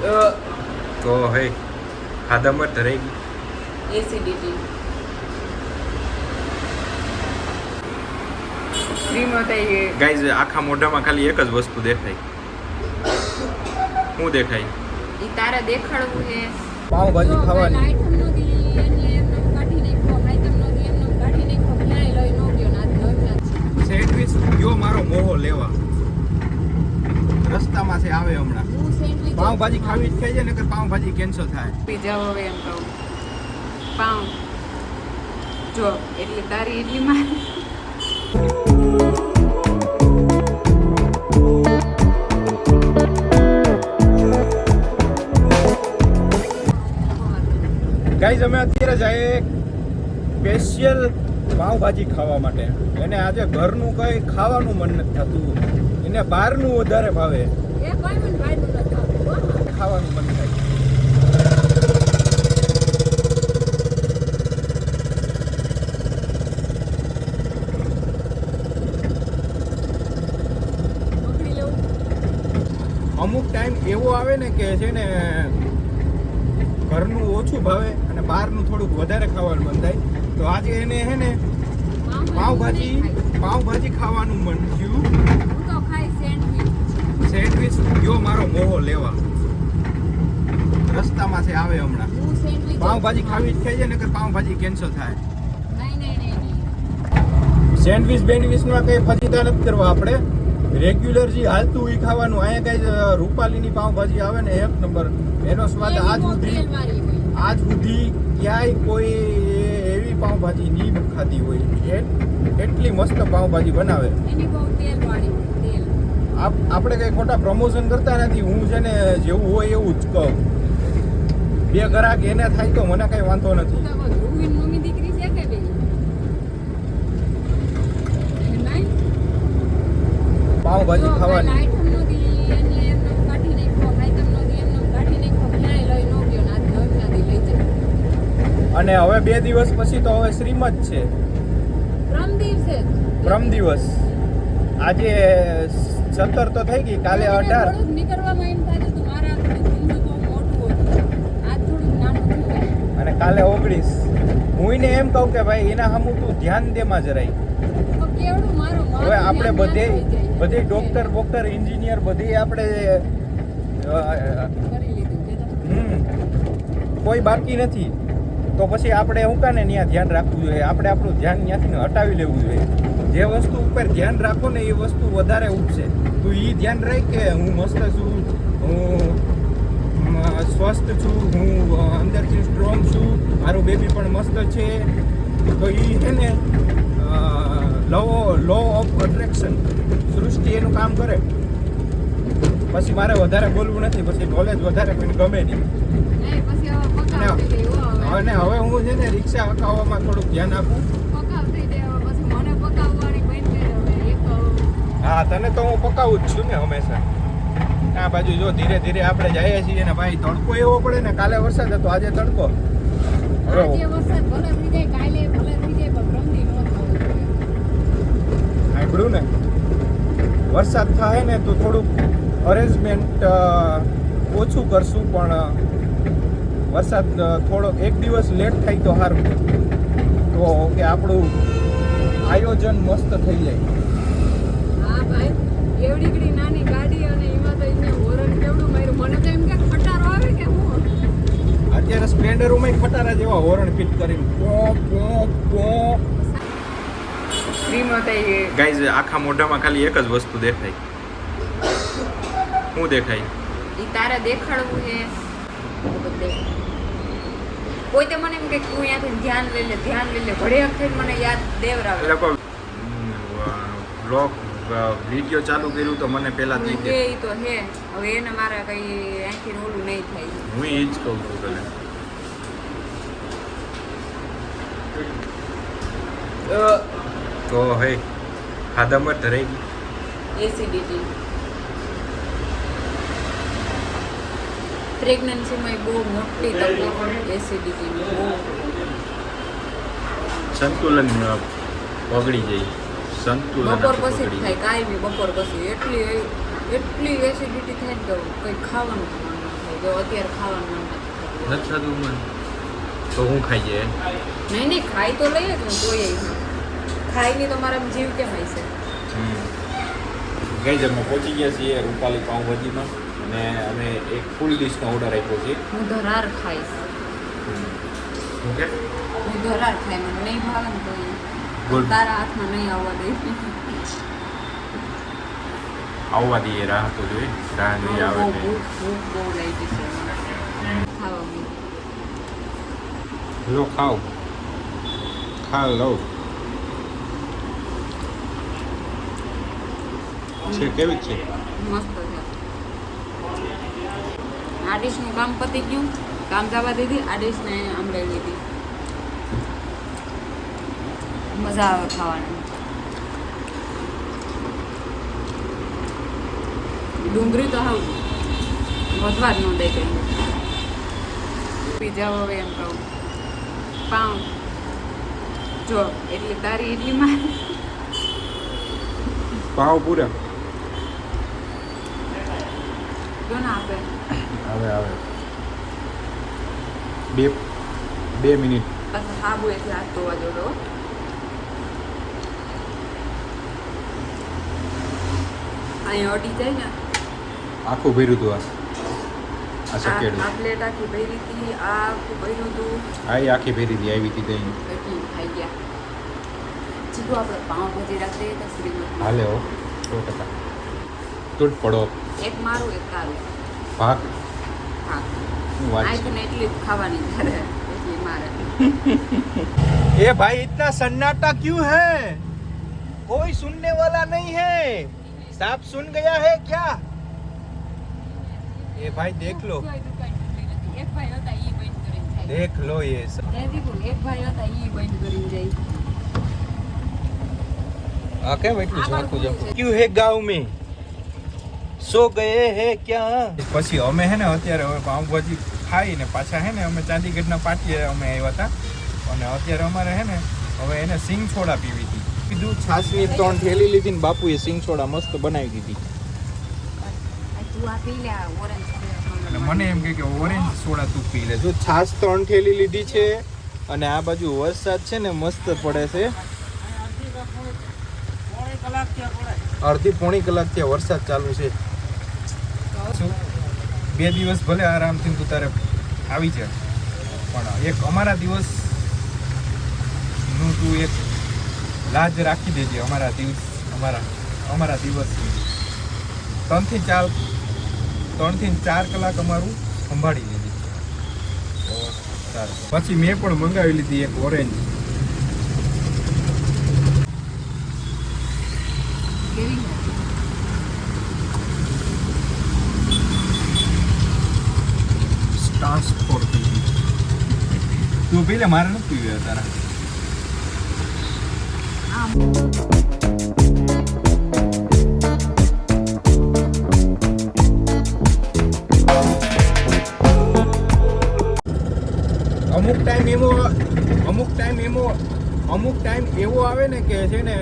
તો હે ખાધામાં ધરાઈ ગઈ. એસિડિટી ગાઈઝ આખા મોઢામાં ખાલી એક જ વસ્તુ દેખાય. શું દેખાય? ઈ તારે દેખાડવું છે. ભાજી ખાવાની. સેન્ડવિચ ગયો મારો મોહો લેવા. રસ્તામાં છે આવે હમણાં. પાવભાજી ખાવી જ ખાઈ જાય ને કે પાવભાજી કેન્સલ થાય પીઝા હવે એમ કહું. પાઉં. જો એટલે તારી એટલી મારી ગાઈઝ અમે અત્યારે જઈએ સ્પેશિયલ પાવભાજી ખાવા માટે. એને આજે ઘરનું કંઈ ખાવાનું મન નથી થતું. એને બહારનું વધારે ભાવે એ કોઈ મને ભાઈ નું નથી આવતું, હો. ખાવાનું મન થાય. અમુક ટાઈમ એવો આવે ને કે છે ને ઘરનું ઓછું ભાવે અને બહારનું થોડુંક વધારે ખાવાનું મન થાય. તો આજે એને હે ને પાવભાજી પાવભાજી ખાવાનું મન થયું. સેન્ડવિચ. ગયો મારો મોહો લેવા. રસ્તામાં છે આવે હમણાં. પાઉંભાજી ખાવી જ ખાઈ જાય પાઉંભાજી કેન્સલ થાય. સેન્ડવિચ બેન્ડવિચમાં કંઈ ફજીતા નથી કરવા આપણે. રેગ્યુલર જે હાલતું એ ખાવાનું અહીંયા કઈ રૂપાલીની પાવભાજી આવે ને એક નંબર. એનો સ્વાદ આજ સુધી આજ સુધી ક્યાંય કોઈ એવી પાવભાજી નહીં ખાધી હોય. એટલી મસ્ત પાવભાજી બનાવે. એની બહુ તેલ આપ- આપણે કઈ ખોટા પ્રમોશન કરતા નથી. હું છે ને જેવું હોય એવું જ કહું. બે ગ્રાહક એને થાય તો મને કઈ વાંધો નથી. પાવભાજી ખાવાની. અને હવે બે દિવસ પછી તો હવે શ્રીમદ છે. પ્રમ દિવસે આજે સત્તર તો થઈ ગઈ કાલે અઢાર. નીકળવામાં એમ થાય છે, મારા આ થોડુંક ઊંધું બહુ મોટું હતું. આ થોડુંક નાનું થયું. અને કાલે ઓગણીસ. હું એને એમ કહું કે ભાઈ એના હમું તું ધ્યાન દેમાં જરાય હવે આપણે બધે. બધે ડોક્ટર બોક્ટર એન્જિનિયર બધે આપણે કોઈ બાકી નથી. તો પછી આપણે હું કાને ત્યાં ધ્યાન રાખવું જોઈએ? આપણે આપણું ધ્યાન ત્યાંથી હટાવી લેવું જોઈએ. જે વસ્તુ ઉપર ધ્યાન રાખો ને એ વસ્તુ વધારે ઉગશે તું એ ધ્યાન રાખ કે હું મસ્ત છું સ્વસ્થ છું હું અંદરથી સ્ટ્રોંગ છું મારું બેબી પણ મસ્ત છે. તો એ છે ને લો લો ઓફ અટ્રેક્શન સૃષ્ટિ એનું કામ કરે. પછી મારે વધારે બોલવું નથી પછી નોલેજ વધારે કોઈને ગમે નહીં. અને હવે. હું છે ને રિક્ષા હકાવવામાં થોડુંક ધ્યાન આપું. હા તને તો હું પકાવું જ છું ને હંમેશા. આ બાજુ જો ધીરે ધીરે આપણે જઈએ છીએ ને ભાઈ તડકો એવો પડે ને કાલે વરસાદ હતો આજે તડકો. સાંભળ્યું ને વરસાદ થાય ને તો થોડુંક અરેન્જમેન્ટ ઓછું કરશું પણ વરસાદ થોડો એક દિવસ લેટ થાય તો સારું. તો કે આપણું આયોજન મસ્ત થઈ જાય. હા ભાઈ એવડી નાની ગાડી અને એમાં તો એને હોરન કેવડું માર્યું મને તો એમ કે ખટારો આવે કે હું અત્યારે સ્પ્લેન્ડરોમાં ખટારા જેવા હોર્ન ફિટ કરીને. પો પો પો. શ્રીમતી ગાઈઝ આખા મોઢામાં ખાલી એક જ વસ્તુ દેખાય. શું દેખાય? તારા તારે દેખાડવું છે. બધે કોઈ તો મને એમ કે તું અહીંયાથી ધ્યાન લઈ લે ધ્યાન લઈ લે. ઘડિયાળ વખતે મને યાદ દેવરાવે. એટલે કોઈ બ્લોગ વીડિયો ચાલુ કર્યું તો મને પહેલા થઈ કે તો હે. હવે એને મારે કઈ આખી ઓલું નહીં થાય. હું એ જ કહું છું તને. તો હે ખાધામાં ધરાઈ ગઈ. એસિડિટી પ્રેગ્નન્સીમાં બહુ મોટી તકલીફ એસિડિટી બહુ સંતુલન બગડી જાય સંતુલન બપોર પછી જ થાય. બી બપોર પછી. એટલી એટલી એસિડિટી થાય ને કે કંઈ ખાવાનું મન થાય જો અત્યારે ખાવાનું મન નથી થતું. મન? તો હું ખાઈ જાય નહીં નહીં ખાઈ તો લઈએ જ હું તોય ખાઈ નહીં તો મારા જીવ કેમ હશે ગઈ અમે પહોંચી ગયા છીએ રૂપાલી પાઉંભાજીમાં અને અમે એક ફૂલ ડિશનો ઓર્ડર આપ્યો છે. હું ધરાર ખાઈશ. ઓકે હું ધરાર ખાઈ મને નહીં ભાવે ને તો Good. તારા હાથમાં નહીં આવવા દે. આવવા દઈએ રાહ તો જોઈએ રાહ નહીં આવે બહુ લાગી છે. લો ખાઓ. ખા લો. છે કેવી છે? મસ્ત છે. આ ડીશનું કામ પતી ગયું. કામ જવા દીધી આ ડીશને આમળે લીધી મજા આવે ખાવાની. ડુંગળી તો હાવ વધવા જ ન દે કઈ. પીઝા હવે એમ કહું. પાઉં. જો એટલી તારી એટલી માં પાવ પૂરા. જો ના આપે. આવે આવે. બે બે મિનિટ. હા સાબુ એટલે આ તો જોડો અહીંયા અડી જાય ને આખું ભર્યું હતું આ આ આ સકેડું આ પ્લેટ આખી ભરી હતી આ આખું ભર્યું હતું આ ઈ આખી ભરી હતી આવી હતી ત્યાં એટલી ખાઈ ગયા ચીકુ આપણે પાઉં ભાજી રાખીએ તો શ્રીમદ હાલે હો સો ટકા તૂટ પડો એક મારું એક તારું ભાગ હા હું વાત આઈ ને એટલી જ ખાવાની ત્યારે એટલી મારે ये भाई इतना सन्नाटा क्यों है कोई सुनने वाला नहीं है सांप सुन गया है क्या ये भाई देख लो એક ભાઈ હતા ઈ બંધ કરીને જાય देख लो ये सब એ દીકું એક ભાઈ હતા ઈ બંધ કરીને જાય आ क्या बैठू આ બાળકો છે. क्यों है गांव में સો ગયે હે ક્યાં પછી અમે હે ને અત્યારે હવે પાઉંભાજી ખાઈને પાછા હે ને અમે ચાંદીગઢના પાટીએ અમે આવ્યા હતા અને અત્યારે અમારે હે ને હવે એને સિંગ સોડા પીવી હતી કીધું છાસની ત્રણ થેલી લીધી ને બાપુએ સિંગસોડા મસ્ત બનાવી દીધી. મને એમ કહે કે ઓરેન્જ સોડા તું પી લે. જો છાસ ત્રણ થેલી લીધી છે અને આ બાજુ વરસાદ છે ને મસ્ત પડે છે. અડધી પોણી કલાક ત્યાં વરસાદ ચાલુ છે. બે દિવસ ભલે આરામથી તું તારે આવી જાય. પણ એક અમારા દિવસનું તું એક લાજ રાખી દેજે અમારા દિવસ, અમારા અમારા દિવસની ત્રણથી ચાર ત્રણથી ચાર કલાક અમારું સંભાળી લીધી સારું. પછી મેં પણ મંગાવી લીધી એક ઓરેન્જ તું પી મારે નથી પીવ્યા તારા. અમુક ટાઈમ એવો અમુક ટાઈમ એવો અમુક ટાઈમ એવો આવે ને કે છે ને